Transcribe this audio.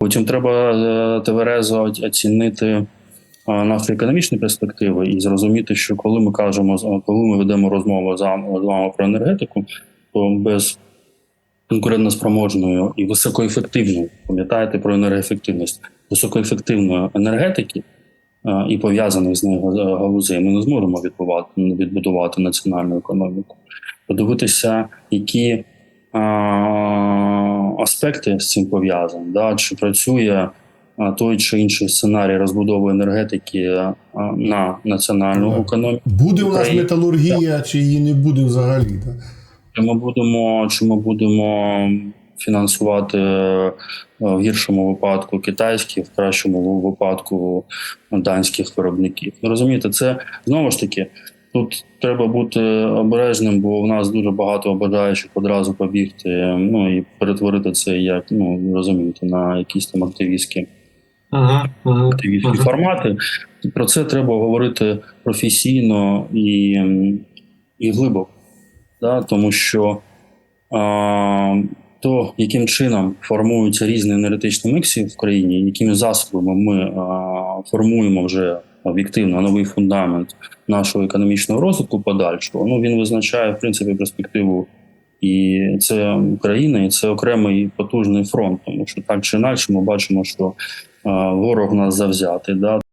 Потім треба е, тверезо оцінити е, наші економічні перспективи і зрозуміти, що коли ми кажемо коли ми ведемо розмову з вами про енергетику, то без конкурентноспроможної і високоефективної, пам'ятаєте про енергоефективність, високоефективної енергетики е, і пов'язаних з нею га- галузей, ми не зможемо відбудувати національну економіку. Подивитися, які аспекти з цим пов'язані, да? чи працює той чи інший сценарій розбудови енергетики на національну Так. економіку. Буде у нас металургія, чи її не буде взагалі? Да? Чи ми будемо, чи ми будемо фінансувати е, в гіршому випадку китайських, в кращому випадку данських виробників? Ну, розумієте, це знову ж таки. Тут треба бути обережним, бо в нас дуже багато бажаючих одразу побігти, ну і перетворити це як ну розумієте, на якісь там активістські Ага, ага, активістські ага. формати. Про це треба говорити професійно і, і глибоко, да? тому що а, то, яким чином формуються різні енергетичні мікси в країні, якими засобами ми а, формуємо вже об'єктивно новий фундамент нашого економічного розвитку подальшого, ну він визначає в принципі перспективу. І це Україна, і це окремий потужний фронт, тому що так чи інакше ми бачимо, що ворог нас завзятий. Да?